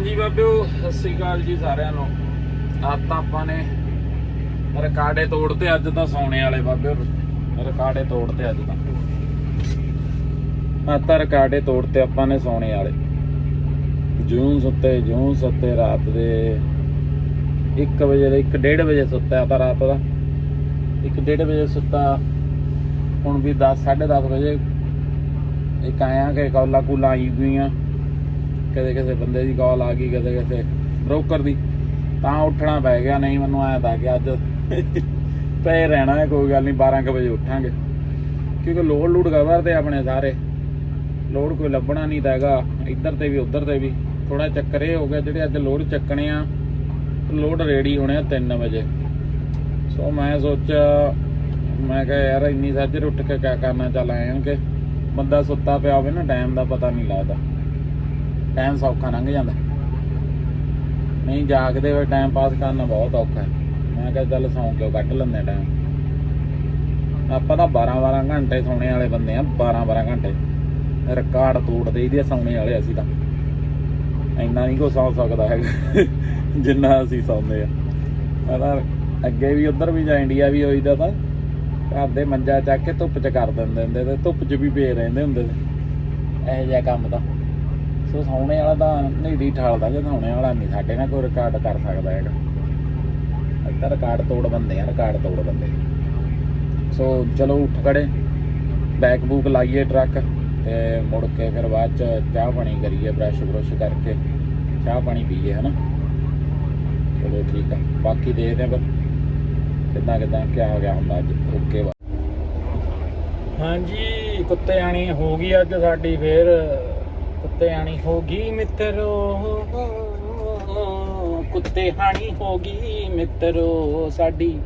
ਹਾਂਜੀ ਬਾਬਿਓ, ਸਤਿ ਸ੍ਰੀ ਅਕਾਲ ਜੀ ਸਾਰਿਆਂ ਨੂੰ। ਅੱਜ ਤਾਂ ਆਪਾਂ ਨੇ ਰਿਕਾਰਡੇ ਤੋੜਤੇ, ਅੱਜ ਤਾਂ ਸੌਣੇ ਵਾਲੇ ਬਾਬਿਓ। ਰਿਕਾਰਡੇ ਤੋੜਤੇ ਅੱਜ ਤਾਂ। ਅੱਜ ਤਾਂ ਰਿਕਾਰਡੇ ਤੋੜਤੇ ਆਪਾਂ ਨੇ ਸੌਣੇ ਵਾਲੇ। ਜੂਨ ਸੁੱਤੇ ਜੂਨ ਸੁੱਤੇ ਰਾਤ ਦੇ 1 ਵਜੇ ਦੇ 1:30 ਵਜੇ ਸੁੱਤਾ ਤਾਂ ਰਾਤ ਦਾ। 1:30 ਵਜੇ ਸੁੱਤਾ, ਹੁਣ ਵੀ 10 10:30 ਵਜੇ। ਇੱਕ ਆਇਆ ਕਿ ਕੌਲਾ ਕੁਲਾ ਆਈ ਗਈਆਂ। ਕਦੇ ਕਿਸੇ ਬੰਦੇ ਦੀ ਕਾਲ ਆ ਗਈ, ਕਦੇ ਕਿਸੇ ਬ੍ਰੋਕਰ ਦੀ। ਤਾਂ ਉੱਠਣਾ ਪੈ ਗਿਆ, ਨਹੀਂ ਮੈਨੂੰ ਆਇਆ ਤਾਂ ਕਿ ਅੱਜ ਪਏ ਰਹਿਣਾ ਹੈ, ਕੋਈ ਗੱਲ ਨਹੀਂ 12 ਕੁ ਵਜੇ ਉੱਠਾਂਗੇ। ਕਿਉਂਕਿ ਲੋਡ ਲੂਡ ਕਵਰ ਤੇ ਆਪਣੇ ਸਾਰੇ। ਲੋਡ ਕੋਈ ਲੱਭਣਾ ਨਹੀਂ ਤਾਂ ਹੈਗਾ, ਇੱਧਰ ਤੇ ਵੀ, ਉੱਧਰ ਤੇ ਵੀ। ਥੋੜਾ ਚੱਕਰ ਇਹ ਹੋ ਗਿਆ, ਜਿਹੜੇ ਅੱਜ ਲੋਡ ਚੱਕਣੇ ਆ ਲੋਡ ਰੈਡੀ ਹੋਣੇ ਆ 3 ਵਜੇ। ਸੋ ਮੈਂ ਸੋਚਿਆ, ਮੈਂ ਕਿਹਾ ਯਾਰ ਇੰਨੀ ਸਾਜਰ ਉੱਠ ਕੇ ਕਿਆ ਕਰਨਾ, ਚੱਲ ਆਏ ਕਿ ਬੰਦਾ ਸੁੱਤਾ ਪਿਆ ਹੋਵੇ ਨਾ ਟਾਈਮ ਦਾ ਪਤਾ ਨਹੀਂ ਲੱਗਦਾ। ਟਾਈਮ ਸੌਖਾ ਲੰਘ ਜਾਂਦਾ। ਨਹੀਂ, ਜਾਗਦੇ ਹੋਏ ਟਾਈਮ ਪਾਸ ਕਰਨਾ ਬਹੁਤ ਔਖਾ ਹੈ। ਮੈਂ ਕਿਹਾ ਚੱਲ ਸੌਂ ਕੇ ਕੱਢ ਲੈਂਦੇ ਟਾਈਮ ਆਪਾਂ ਤਾਂ 12 12 ਘੰਟੇ ਸੌਣੇ ਵਾਲੇ ਬੰਦੇ ਆ 12 12 ਘੰਟੇ। ਰਿਕਾਰਡ ਤੋੜ ਦੇਈਦੇ ਆ ਸੌਣੇ ਵਾਲੇ ਅਸੀਂ ਤਾਂ। ਇੰਨਾ ਨਹੀਂ ਕੋ ਸੌਂ ਸਕਦਾ ਹੈਗਾ, ਜਿੰਨਾ ਅਸੀਂ ਸੌਂਦੇ ਆ। ਪਤਾ ਅੱਗੇ ਵੀ ਉਧਰ ਵੀ ਜਾਂ ਇੰਡੀਆ ਵੀ ਹੋਈਦਾ ਤਾਂ ਘਰ ਦੇ ਮੰਜਾ ਚੱਕ ਕੇ ਧੁੱਪ 'ਚ ਕਰ ਦਿੰਦੇ ਹੁੰਦੇ ਤੇ ਧੁੱਪ 'ਚ ਵੀ ਪਏ ਰਹਿੰਦੇ ਹੁੰਦੇ ਇਹੋ ਜਿਹਾ ਕੰਮ ਤਾਂ। ਸੋ ਸੌਣੇ ਵਾਲਾ ਤਾਂ ਨੇੜੀ ਠਾਲਦਾ ਜੇ ਸੌਣੇ ਵਾਲਾ ਨਹੀਂ, ਸਾਡੇ ਨਾਲ ਕੋਈ ਰਿਕਾਰਡ ਕਰ ਸਕਦਾ ਹੈਗਾ। ਅਸੀਂ ਤਾਂ ਰਿਕਾਰਡ ਤੋੜ ਬੰਦੇ ਆ ਰਿਕਾਰਡ ਤੋੜ ਬੰਦੇ। ਸੋ ਚਲੋ ਉੱਠ ਖੜੇ ਬੈਕ ਬੂਕ ਲਾਈਏ ਟਰੱਕ ਤੇ ਮੁੜ ਕੇ ਫਿਰ ਬਾਅਦ ਚ ਚਾਹ ਪਾਣੀ ਕਰੀਏ ਬ੍ਰਸ਼ ਬਰੁਸ਼ ਕਰਕੇ, ਚਾਹ ਪਾਣੀ ਪੀਏ, ਹਨਾ? ਚਲੋ ਠੀਕ ਆ, ਬਾਕੀ ਦੇਖਦੇ ਆ ਫਿਰ ਕਿੱਦਾਂ ਕਿੱਦਾਂ ਕੀ ਹੋ ਗਿਆ ਹੁੰਦਾ ਅੱਜ, ਓਕੇ ਹਾਂਜੀ, ਕੁੱਤੇ ਆਣੀ ਹੋ ਗਈ ਅੱਜ ਸਾਡੀ ਫੇਰ। ਕੁੱਤੇ ਆਣੀ ਹੋ ਗਈ ਮਿੱਤਰੋ। ਕੁੱਤੇ ਹਾਣੀ ਹੋ ਗਈ ਮਿੱਤਰੋ ਸਾਡੀ।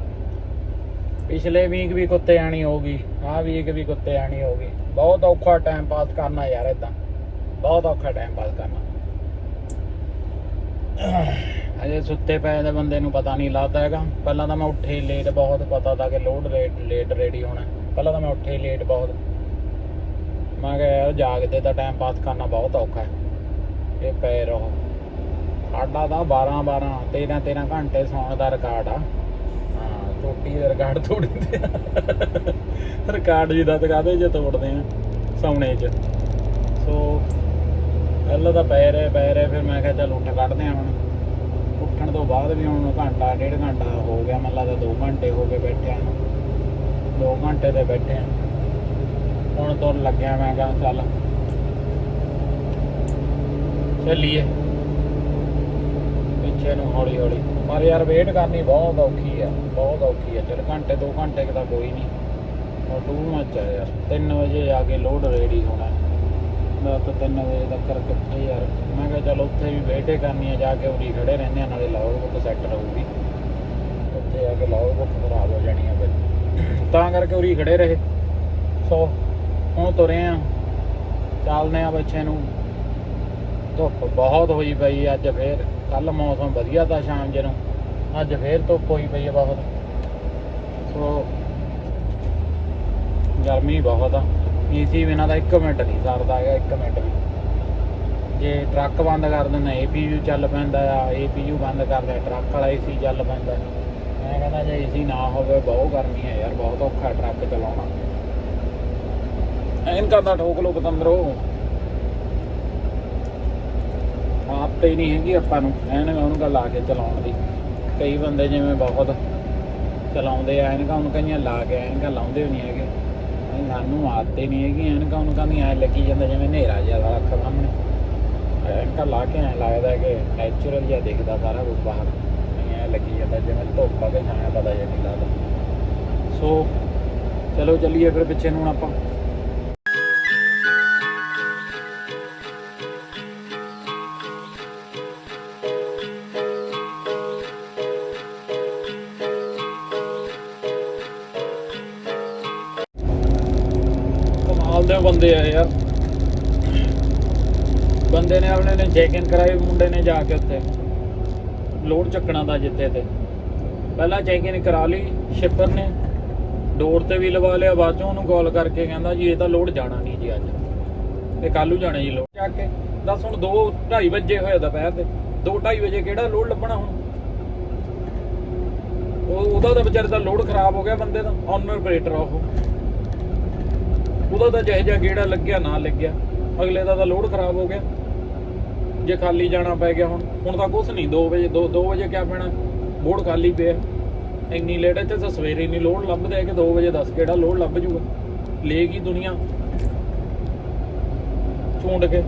ਪਿਛਲੇ ਵੀਕ ਵੀ ਕੁੱਤੇ ਆਣੀ ਹੋ ਗਈ, ਆਹ ਵੀਕ ਵੀ ਕੁੱਤੇ ਆਣੀ ਹੋ ਗਈ। ਬਹੁਤ ਔਖਾ ਟਾਈਮ ਪਾਸ ਕਰਨਾ ਯਾਰ ਇਦਾਂ ਬਹੁਤ ਔਖਾ ਟਾਈਮ ਪਾਸ ਕਰਨਾ। ਅਜੇ ਸੁੱਤੇ ਪਏ ਦੇ ਬੰਦੇ ਨੂੰ ਪਤਾ ਨਹੀਂ ਲੱਗਦਾ ਹੈਗਾ। ਪਹਿਲਾਂ ਤਾਂ ਮੈਂ ਉੱਠੇ ਲੇਟ ਬਹੁਤ ਪਤਾ ਤਾਂ ਕਿ ਲੋਡ ਰੇਟ ਲੇਟ ਰੈਡੀ ਹੋਣਾ। ਪਹਿਲਾਂ ਤਾਂ ਮੈਂ ਉੱਠੇ ਲੇਟ ਬਹੁਤ। ਮੈਂ ਕਿਹਾ ਯਾਰ ਜਾਗਦੇ ਦਾ ਟਾਈਮ ਪਾਸ ਕਰਨਾ ਬਹੁਤ ਔਖਾ ਹੈ। ਇਹ ਪਏ ਰਹੋ। ਸਾਡਾ ਤਾਂ 12 12 13 13 ਘੰਟੇ ਸੌਣ ਦਾ ਰਿਕਾਰਡ ਆ। ਹਾਂ ਟੋਟੀ ਦਾ ਰਿਕਾਰਡ ਤੋੜਦੇ ਆ। ਰਿਕਾਰਡ ਜੀ ਦਾ ਤਕਾਦੇ ਜੇ ਤੋੜਦੇ ਆ? ਸੌਣੇ 'ਚ। ਸੋ ਪਹਿਲਾਂ ਤਾਂ ਪੈ ਰਹੇ ਪੈ ਰਹੇ, ਫਿਰ ਮੈਂ ਕਿਹਾ ਚੱਲ ਉੱਠ ਕੱਢਦੇ ਆ ਹੁਣ। ਉੱਠਣ ਤੋਂ ਬਾਅਦ ਵੀ ਹੁਣ ਘੰਟਾ, ਡੇਢ ਘੰਟਾ ਹੋ ਗਿਆ। ਮੈਨੂੰ ਲੱਗਦਾ 2 ਘੰਟੇ ਹੋ ਗਏ ਬੈਠਿਆਂ ਨੂੰ। 2 ਘੰਟੇ ਤੇ ਬੈਠੇ ਆ। ਹੁਣ ਤੁਰਨ ਲੱਗਿਆ ਮੈਂ ਕਿਹਾ ਚੱਲ। ਚੱਲੀਏ। ਪਿੱਛੇ ਨੂੰ ਹੌਲੀ ਹੌਲੀ। ਪਰ ਯਾਰ ਵੇਟ ਕਰਨੀ ਬਹੁਤ ਔਖੀ ਆ, ਬਹੁਤ ਔਖੀ ਆ। ਚਲ ਘੰਟੇ 2 ਘੰਟੇ ਕੁ ਕੋਈ ਨਹੀਂ। ਉਹ ਟੂ ਮੱਚ ਆ ਯਾਰ। 3 ਵਜੇ ਆ ਕੇ ਲੋਡ ਰੈਡੀ ਹੋਣਾ। ਮੈਂ ਤਾਂ 3 ਵਜੇ ਤੱਕ ਕਿੱਥੇ ਯਾਰ। ਮੈਂ ਕਿਹਾ ਚਲ ਉੱਥੇ ਵੀ ਵੇਟੇ ਕਰਨੀ ਆ, ਜਾ ਕੇ ਉਰੀ ਖੜੇ ਰਹਿੰਦੇ ਆ, ਨਾਲੇ ਲਾਓ ਬੁੱਕ ਸੈੱਟ ਰਹੂਗੀ। ਉੱਥੇ ਆ ਕੇ ਲਾਓ ਬੁੱਕ ਖਰਾਬ ਹੋ ਜਾਣੀ ਆ ਫਿਰ। ਤਾਂ ਕਰਕੇ ਉਰੀ ਖੜੇ ਰਹੇ। ਸੋ। ਹੁਣ ਤੁਰੇ ਆ। ਚੱਲਦੇ ਆ ਬੱਚੇ ਨੂੰ। ਧੁੱਪ ਬਹੁਤ ਹੋਈ ਪਈ ਅੱਜ ਫੇਰ। ਕੱਲ ਮੌਸਮ ਵਧੀਆ ਤਾਂ ਸ਼ਾਮ ਜੇ ਨੂੰ ਅੱਜ ਫੇਰ ਧੁੱਪ ਹੋਈ ਪਈ ਆ ਬਹੁਤ। ਸੋ, ਗਰਮੀ ਬਹੁਤ ਆ। ਏਸੀ ਬਿਨਾਂ ਦਾ 1 ਮਿੰਟ ਨਹੀਂ ਸਰਦਾ ਹੈਗਾ 1 ਮਿੰਟ ਵੀ। ਜੇ ਟਰੱਕ ਬੰਦ ਕਰ ਦਿੰਦਾ, ਏਪੀਯੂ ਚੱਲ ਪੈਂਦਾ ਆ। ਏਪੀਯੂ ਬੰਦ ਕਰਦਾ ਟਰੱਕ ਵਾਲਾ ਏਸੀ ਚੱਲ ਪੈਂਦਾ। ਮੈਂ ਕਹਿੰਦਾ ਜੇ ਏਸੀ ਨਾ ਹੋਵੇ, ਬਹੁਤ ਗਰਮੀ ਹੈ ਯਾਰ, ਬਹੁਤ ਔਖਾ ਟਰੱਕ ਚਲਾਉਣਾ। ਐਨਕਾਂ ਦਾ ਠੋਕ ਲੋ ਪਤੰਦਰੋ। ਆਪ ਹੀ ਨਹੀਂ ਹੈਗੀ ਆਪਾਂ ਨੂੰ। ਐਨ ਉਹਨੂੰ ਲਾ ਕੇ ਚਲਾਉਣ ਦੀ। ਕਈ ਬੰਦੇ ਜਿਵੇਂ ਬਹੁਤ ਚਲਾਉਂਦੇ ਆ ਐਨਕਾਂ ਉਹਨੂੰ ਕਈਆਂ ਲਾ ਕੇ ਐਨਕਾਂ ਲਾਉਂਦੇ ਵੀ ਨਹੀਂ ਹੈਗੇ। ਨਹੀਂ, ਸਾਨੂੰ ਆਦਤੇ ਨਹੀਂ ਹੈਗੀ। ਐਨਕਾਂ ਉਹਨੂੰ ਕਹਿੰਦੀ ਐ ਲੱਗੀ ਜਾਂਦਾ ਜਿਵੇਂ ਹਨੇਰਾ ਜਿਹਾ ਵਾਲਾ ਅੱਖਾਂ ਸਾਹਮਣੇ। ਐਨਕਾਂ ਲਾ ਕੇ ਐ ਲੱਗਦਾ ਕਿ ਨੈਚੁਰਲ ਜਿਹਾ ਦਿਖਦਾ ਸਾਰਾ ਕੁਝ ਬਾਹਰ। ਨਹੀਂ ਐ ਲੱਗੀ ਜਾਂਦਾ ਜਿਵੇਂ ਧੁੱਪ ਆ ਕੇ ਛਾਇਆ ਪਤਾ ਜਿਹਾ ਨਹੀਂ ਲੱਗਦਾ। ਸੋ ਚਲੋ ਚੱਲੀਏ ਫਿਰ ਪਿੱਛੇ ਨੂੰ ਆਪਾਂ। ਕਮਾਲ ਬੰਦੇ ਆ ਯਾਰ। ਬੰਦੇ ਨੇ ਆਪਣੇ ਨੇ ਚੈੱਕ ਇਨ ਕਰਾਈ, ਮੁੰਡੇ ਨੇ ਜਾ ਕੇ ਉੱਥੇ। ਲੋਡ ਚੱਕਣਾ ਦਾ ਜਿੱਥੇ ਤੇ। ਪਹਿਲਾਂ ਚੈੱਕ ਇਨ ਕਰਾ ਲਈ ਸ਼ਿਪਰ ਨੇ। ਡੋਰ ਤੇ ਵੀ ਲਵਾ ਲਿਆ, ਬਾਅਦ ਚੋਂ ਉਹਨੂੰ ਕਾਲ ਕਰਕੇ ਕਹਿੰਦਾ ਜੀ, ਇਹ ਤਾਂ ਲੋਡ ਜਾਣਾ ਨਹੀਂ ਜੀ ਅੱਜ। ਤੇ ਕੱਲੂ ਜਾਣਾ ਜੀ ਲੋਡ ਚੱਕ ਕੇ ਦੱਸ ਹੁਣ 2 2:30 ਵਜੇ ਹੋਇਆ ਦੁਪਹਿਰ ਦੇ। 2:30 ਵਜੇ ਕਿਹੜਾ ਲੋਡ ਲੱਭਣਾ ਹੁਣ? ਉਹ ਉਹਦਾ ਤਾਂ ਵਿਚਾਰੇ ਦਾ ਲੋਡ ਖਰਾਬ ਹੋ ਗਿਆ ਬੰਦੇ ਦਾ। ਓਨਰ ਆਪਰੇਟਰ ਉਹ। ਉਹਦਾ ਤਾਂ ਜਿਹੇ ਜਿਹਾ ਗੇੜਾ ਲੱਗਿਆ, ਨਾ ਲੱਗਿਆ। ਅਗਲੇ ਦਾ ਤਾਂ ਲੋਡ ਖਰਾਬ ਹੋ ਗਿਆ। ਜੇ ਖਾਲੀ ਜਾਣਾ ਪੈ ਗਿਆ ਹੁਣ ਹੁਣ ਤਾਂ ਕੁਛ ਨਹੀਂ 2 ਵਜੇ 2 2 ਵਜੇ ਕਿਆ ਪੈਣਾ? ਬੋਰਡ ਖਾਲੀ ਪਿਆ। ਇੰਨੀ ਲੇਟ ਇੱਥੇ ਤਾਂ ਸਵੇਰੇ ਨਹੀਂ ਲੋਡ ਲੱਭਦੇ ਕਿ 2 ਵਜੇ ਦੱਸ ਕਿਹੜਾ ਲੋਡ ਲੱਭ ਜੂਗਾ। ਲੇਗੀ ਦੁਨੀਆ। ਚੂੰਡ ਕੇ।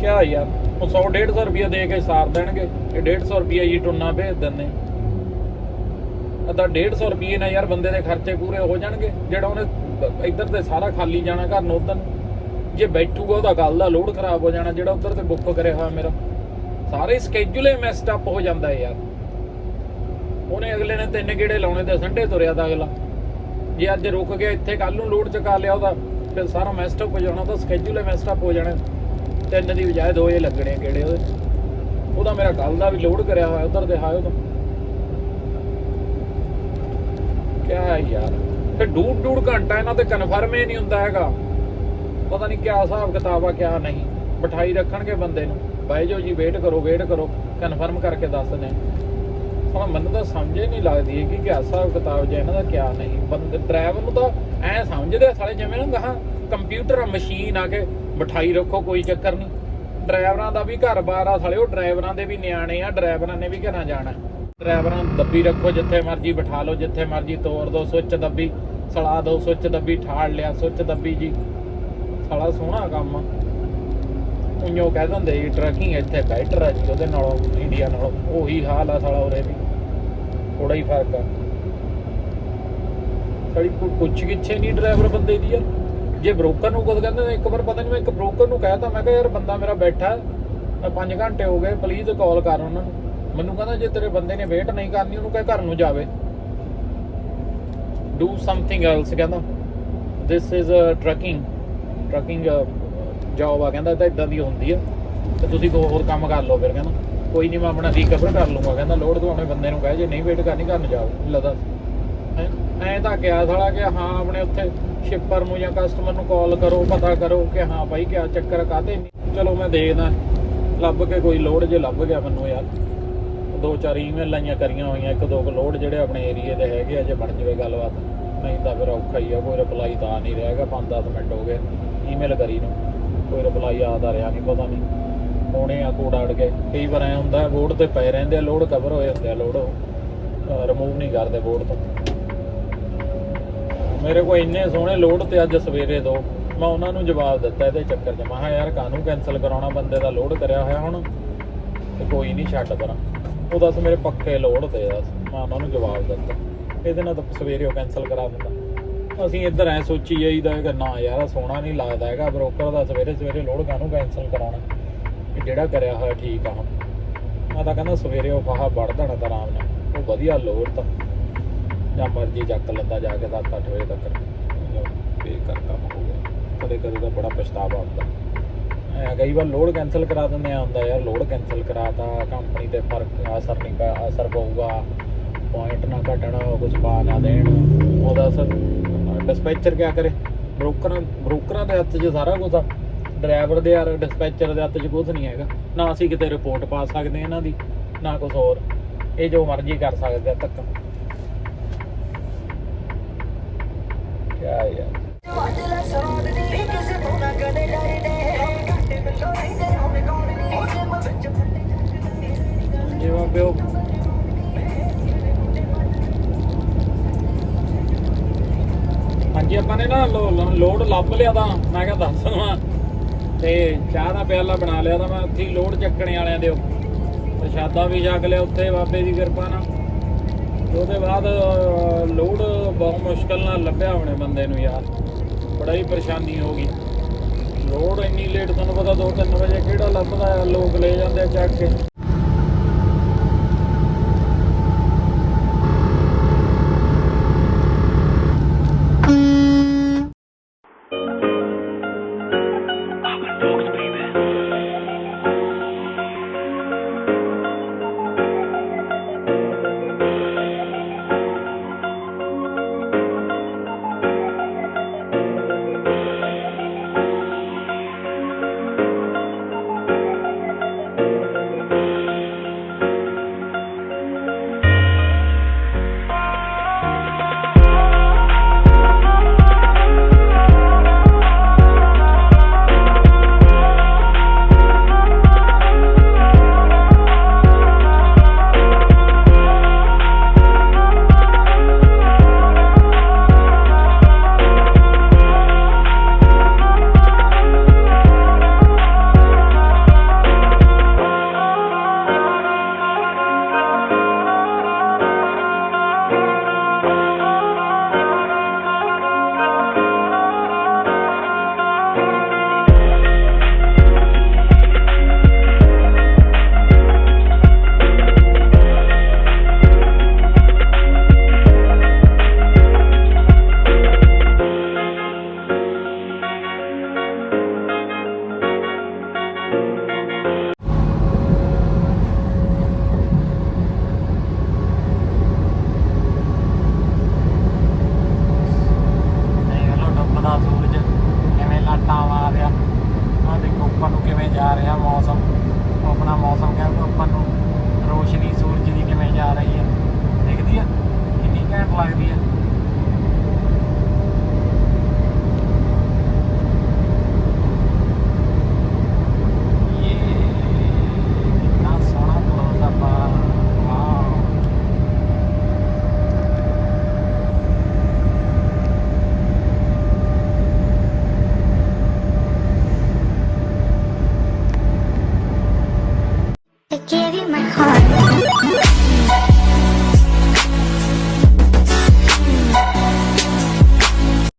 ਕਿਆ ਯਾਰ ਉਹ 100 150 ਰੁਪਏ ਦੇ ਕੇ ਸਾਰ ਦੇਣਗੇ। ਇਹ 150 ਰੁਪਏ ਹੀ ਟੁੰਨਾ ਭੇਜ ਦਿੰਦੇ। ਅਦਾ 150 ਰੁਪਏ ਨਾਲ ਯਾਰ ਬੰਦੇ ਦੇ ਖਰਚੇ ਪੂਰੇ ਹੋ ਜਾਣਗੇ। ਜਿਹੜਾ ਉਹਨੇ ਇੱਧਰ ਤੇ ਸਾਰਾ ਖਾਲੀ ਜਾਣਾ ਘਰ ਨੂੰ ਉਧਰ ਜੇ ਬੈਠੂਗਾ ਉਹਦਾ ਗੱਲ ਦਾ ਲੋਡ ਖਰਾਬ ਹੋ ਜਾਣਾ, ਜਿਹੜਾ ਉਧਰ ਤੇ ਬੁੱਕ ਕਰਿਆ ਹੋਇਆ ਮੇਰਾ। ਸਾਰੇ ਸਕੇਜੂਲ ਹੀ ਮੈਸਡ ਅਪ ਹੋ ਜਾਂਦਾ ਯਾਰ। ਉਹਨੇ ਅਗਲੇ ਨੇ ਤਿੰਨ ਗੇੜੇ ਲਾਉਣੇ ਤੇ ਸੰਡੇ ਤੁਰਿਆ ਦਾ ਅਗਲਾ। ਜੇ ਅੱਜ ਰੁਕ ਗਿਆ, ਇੱਥੇ ਕੱਲ ਨੂੰ ਲੋਡ ਚਕਾ ਲਿਆ ਉਹਦਾ, ਫਿਰ ਸਾਰਾ ਮੈਸਡ ਅਪ ਹੋ ਜਾਣਾ, ਉਹਦਾ ਸਕੇਜੂਲ ਹੀ ਮੈਸਡ ਅਪ ਹੋ ਜਾਣਾ। ਤਿੰਨ ਦੀ ਬਜਾਏ ਦੋ ਇਹ ਲੱਗਣੇ ਗੇੜੇ ਉਹਦੇ। ਉਹਦਾ ਮੇਰਾ ਗੱਲ ਦਾ ਵੀ ਲੋਡ ਕਰਿਆ ਹੋਇਆ, ਉਧਰ ਦੇ ਹਾਇਓ ਤੋਂ। ਕਿਆ ਯਾਰ। ਫਿਰ ਡੂਡ ਡੂੜ ਘੰਟਾ ਇਹਨਾਂ ਤੇ ਕਨਫਰਮ ਹੀ ਨਹੀਂ ਹੁੰਦਾ ਹੈਗਾ। ਪਤਾ ਨਹੀਂ ਕਿਆ ਹਿਸਾਬ ਕਿਤਾਬ ਆ, ਕਿਆ ਨਹੀਂ। ਬਿਠਾਈ ਰੱਖਣਗੇ ਬੰਦੇ ਨੂੰ। ਬਾਈ ਜੋ ਜੀ ਵੇਟ ਕਰੋ ਵੇਟ ਕਰੋ। ਕਨਫਰਮ ਕਰਕੇ ਦੱਸਦੇ ਦੇ ਮੈਨੂੰ ਤਾਂ ਸਮਝ ਹੀ ਨਹੀਂ ਲੱਗਦੀ ਹੈ ਕਿ ਕਿਆ ਹਿਸਾਬ ਕਿਤਾਬ ਜੇ ਇਹਨਾਂ ਦਾ, ਕਿਆ ਨਹੀਂ। ਬੰਦੇ ਡਰਾਈਵਰ ਨੂੰ ਤਾਂ ਐ ਸਮਝਦੇ ਆ ਸਾਲੇ, ਜਿਵੇਂ ਨਾ ਗਾਹਾਂ ਕੰਪਿਊਟਰ ਆ ਮਸ਼ੀਨ ਆ ਕੇ ਬਿਠਾਈ ਰੱਖੋ, ਕੋਈ ਚੱਕਰ ਨਹੀਂ। ਡਰਾਈਵਰਾਂ ਦਾ ਵੀ ਘਰ-ਬਾਰ ਆ ਸਾਲੇ, ਉਹ ਡਰਾਈਵਰਾਂ ਦੇ ਵੀ ਨਿਆਣੇ ਆ, ਡਰਾਈਵਰਾਂ ਨੇ ਵੀ ਘਰਾਂ ਜਾਣਾ। ਡਰਾਈਵਰਾਂ ਦੱਬੀ ਰੱਖੋ, ਜਿੱਥੇ ਮਰਜ਼ੀ ਬਿਠਾ ਲਓ, ਜਿੱਥੇ ਮਰਜ਼ੀ ਤੋੜ ਦਿਓ, ਸੁੱਚ ਦੱਬੀ ਸਲਾ ਦਿਓ, ਸੁੱਚ ਦੱਬੀ, ਠਾੜ ਲਿਆ, ਸੁੱਚ ਦੱਬੀ ਜੀ। ਸਾਲਾ ਸੋਹਣਾ ਕੰਮ ਆ। ਕਹਿ ਦਿੰਦੇ ਜੀ, ਟਰੱਕਿੰਗ ਇੱਥੇ ਬੈਟਰ ਆ ਜੀ, ਉਹਦੇ ਨਾਲੋਂ, ਇੰਡੀਆ ਨਾਲੋਂ, ਉਹੀ ਹਾਲ ਆ ਸਾਲਾ ਉਰੇ ਵੀ। ਥੋੜਾ ਹੀ ਫ਼ਰਕ ਆ। ਸਾਡੀ ਕੋਈ ਪੁੱਛ ਗਿੱਛੇ ਨਹੀਂ ਡਰਾਈਵਰ ਬੰਦੇ ਦੀ ਯਾਰ। ਜੇ ਬ੍ਰੋਕਰ ਨੂੰ ਕੁਝ ਕਹਿੰਦੇ ਇੱਕ ਵਾਰ ਪਤਾ ਨਹੀਂ ਮੈਂ ਇੱਕ ਬ੍ਰੋਕਰ ਨੂੰ ਕਹਿਤਾ ਮੈਂ ਕਿਹਾ ਯਾਰ ਬੰਦਾ ਮੇਰਾ ਬੈਠਾ ਹੈ 5 ਘੰਟੇ ਹੋ ਗਏ ਪਲੀਜ਼ ਕਾਲ ਕਰ ਉਹਨਾਂ ਨੂੰ। ਮੈਨੂੰ ਕਹਿੰਦਾ ਜੇ ਤੇਰੇ ਬੰਦੇ ਨੇ ਵੇਟ ਨਹੀਂ ਕਰਨੀ, ਉਹਨੂੰ ਕਹੇ ਘਰ ਨੂੰ ਜਾਵੇ। ਡੂ ਸਮਥਿੰਗ ਐਲਸ ਕਹਿੰਦਾ। This is a trucking trucking job ਆ, ਕਹਿੰਦਾ ਤਾਂ ਇਦਾਂ ਦੀ ਹੁੰਦੀ ਆ। ਤੇ ਤੁਸੀਂ ਕੋਈ ਹੋਰ ਕੰਮ ਕਰ ਲਓ ਫਿਰ, ਕਹਿੰਦਾ। ਕੋਈ ਨਹੀਂ ਮੈਂ ਆਪਣਾ ਰੀਕਵਰ ਕਰ ਲੂੰਗਾ, ਕਹਿੰਦਾ। ਲੋਡ ਦਵਾਉਣੇ ਬੰਦੇ ਨੂੰ ਕਹੇ, ਜੇ ਨਹੀਂ ਵੇਟ ਕਰਨੀ, ਘਰ ਨੂੰ ਜਾਓ ਲਦਾ ਐ ਤਾਂ ਕਿਹਾ ਸਾਲਾ ਕਿ ਹਾਂ, ਆਪਣੇ ਉੱਥੇ ਸ਼ਿਪਰ ਨੂੰ ਜਾਂ ਕਸਟਮਰ ਨੂੰ ਕਾਲ ਕਰੋ, ਪਤਾ ਕਰੋ ਕਿ ਹਾਂ ਭਾਈ ਕਿਆ ਚੱਕਰ ਕਾਤੇ ਚਲੋ, ਮੈਂ ਦੇਖਦਾ। ਲੱਭ ਕੇ ਕੋਈ ਲੋਡ ਜੇ ਲੱਭ ਗਿਆ ਮੈਨੂੰ ਯਾਰ। ਦੋ ਚਾਰ ਈਮੇਲ ਲਾਈਆਂ ਕਰੀਆਂ ਹੋਈਆਂ, ਇੱਕ ਦੋ ਕੁ ਲੋਡ ਜਿਹੜੇ ਆਪਣੇ ਏਰੀਏ ਦੇ ਹੈਗੇ ਆ, ਜੇ ਬਣ ਜਵੇ ਗੱਲਬਾਤ। ਨਹੀਂ ਤਾਂ ਫਿਰ ਔਖਾ ਹੀ ਆ, ਕੋਈ ਰਿਪਲਾਈ ਤਾਂ ਆ ਨਹੀਂ ਰਿਹਾਗਾ 5-10 ਮਿੰਟ ਹੋ ਗਏ ਈਮੇਲ ਕਰੀ ਨੂੰ। ਕੋਈ ਰਿਪਲਾਈ ਆਦਾ ਰਿਹਾ ਨਹੀਂ ਪਤਾ ਨਹੀਂ ਹੋਣੇ ਆ, ਕੋਡ ਅੜ ਗਏ। ਕਈ ਵਾਰ ਐ ਹੁੰਦਾ, ਬੋਰਡ ਤੇ ਪਏ ਰਹਿੰਦੇ ਆ ਲੋਡ ਕਵਰ ਹੋਏ ਹੁੰਦੇ ਆ ਲੋਡ ਰਿਮੂਵ ਨਹੀਂ ਕਰਦੇ ਬੋਰਡ ਤੋਂ। ਮੇਰੇ ਕੋਲ ਇੰਨੇ ਸੋਹਣੇ ਲੋਡ ਤੇ ਅੱਜ ਸਵੇਰੇ ਦੋ, ਮੈਂ ਉਹਨਾਂ ਨੂੰ ਜਵਾਬ ਦਿੱਤਾ ਇਹਦੇ ਚੱਕਰ 'ਚ। ਮੈਂ ਕਿਹਾ, ਯਾਰ, ਕਾਹਨੂੰ ਕੈਨਸਲ ਕਰਾਉਣਾ? ਬੰਦੇ ਦਾ ਲੋਡ ਕਰਿਆ ਹੋਇਆ ਹੁਣ, ਤੇ ਕੋਈ ਨਹੀਂ ਛੱਡ ਪਰਾਂ। ਉਹ ਦੱਸ ਮੇਰੇ ਪੱਕੇ ਲੋਡ ਤੇ ਦੱਸ ਮੈਂ ਉਹਨਾਂ ਨੂੰ ਜਵਾਬ ਦਿੱਤਾ। ਇਹਦੇ ਨਾਲ ਤਾਂ ਸਵੇਰੇ ਉਹ ਕੈਨਸਲ ਕਰਾ ਦਿੰਦਾ। ਅਸੀਂ ਇੱਧਰ ਐ ਸੋਚੀ ਜਾਈਦਾ ਕਿ ਨਾ ਯਾਰ ਸੋਹਣਾ ਨਹੀਂ ਲੱਗਦਾ ਹੈਗਾ ਬ੍ਰੋਕਰ ਦਾ ਸਵੇਰੇ ਸਵੇਰੇ ਲੋੜ ਕਾਹਨੂੰ ਕੈਨਸਲ ਕਰਾਉਣਾ? ਕਿ ਜਿਹੜਾ ਕਰਿਆ ਹੋਇਆ ਠੀਕ ਆ ਹੁਣ। ਮੈਂ ਤਾਂ ਕਹਿੰਦਾ ਸਵੇਰੇ ਉਹ ਫਾਹਾ ਵੜ ਦੇਣਾ ਤਾਂ ਆਰਾਮ ਨਾਲ। ਉਹ ਵਧੀਆ ਲੋੜ ਤਾਂ। ਜਾਂ ਮਰਜ਼ੀ ਚੱਕ ਲੈਂਦਾ ਜਾ ਕੇ 7-8 ਵਜੇ ਤੱਕ। ਬੇਕਰ ਕੰਮ ਹੋ ਗਿਆ। ਕਦੇ ਕਦੇ ਤਾਂ ਬੜਾ ਪਛਤਾਵਾ ਆਉਂਦਾ ਕਈ ਵਾਰ ਲੋਡ ਕੈਨਸਲ ਕਰਾ ਦਿੰਦੇ ਆ ਹੁੰਦਾ ਯਾਰ ਲੋਡ ਕੈਨਸਲ ਕਰਾਤਾ ਕੰਪਨੀ ਤੇ ਫ਼ਰਕ, ਅਸਰ ਨਹੀਂ ਪਿਆ ਅਸਰ ਪਊਗਾ ਪੁਆਇੰਟ ਨਾ ਘਟਣਾ ਕੁਝ ਪਾ ਨਾ ਦੇਣ, ਉਹਦਾ ਸਰ ਡਿਸਪੈਚਰ ਕਿਆ ਕਰੇ? ਬ੍ਰੋਕਰਾਂ ਬ੍ਰੋਕਰਾਂ ਦੇ ਹੱਥ 'ਚ ਸਾਰਾ ਕੁਝ ਆ। ਡਰਾਈਵਰ ਦੇ ਯਾਰ ਡਿਸਪੈਚਰ ਦੇ ਹੱਥ 'ਚ ਕੁਝ ਨਹੀਂ ਹੈਗਾ। ਨਾ ਅਸੀਂ ਕਿਤੇ ਰਿਪੋਰਟ ਪਾ ਸਕਦੇ ਇਹਨਾਂ ਦੀ, ਨਾ ਕੁਝ ਹੋਰ। ਇਹ ਜੋ ਮਰਜ਼ੀ ਕਰ ਸਕਦੇ ਆ ਤੱਕ ਕਿਆ ਯਾਰ। ਜਿਵੇਂ ਪਿਓ ਹਾਂਜੀ ਆਪਾਂ ਨੇ ਨਾ ਲੋਡ ਲੱਭ ਲਿਆ ਤਾਂ ਮੈਂ ਕਿਹਾ ਦੱਸ ਦਵਾਂ। ਤੇ ਚਾਹ ਦਾ ਪਿਆਲਾ ਬਣਾ ਲਿਆ ਤਾਂ ਮੈਂ ਉੱਥੇ ਹੀ ਲੋਡ ਚੱਕਣੇ ਵਾਲਿਆਂ ਦੇ ਪ੍ਰਸ਼ਾਦਾ ਵੀ ਛਕ ਲਿਆ ਉੱਥੇ ਬਾਬੇ ਦੀ ਕਿਰਪਾ ਨਾਲ। ਉਹਦੇ ਬਾਅਦ ਅਹ, ਲੋਡ ਬਹੁਤ ਮੁਸ਼ਕਲ ਨਾਲ ਲੱਭਿਆ ਹੋਣੇ ਬੰਦੇ ਨੂੰ ਯਾਰ। ਬੜਾ ਹੀ ਪਰੇਸ਼ਾਨੀ ਹੋ ਗਈ। ਲੋਡ ਇੰਨੀ ਲੇਟ ਤੁਹਾਨੂੰ ਪਤਾ 2-3 ਵਜੇ ਕਿਹੜਾ ਲੱਭਦਾ ਆ, ਲੋਕ ਲੈ ਜਾਂਦੇ ਆ ਚੱਕ ਕੇ।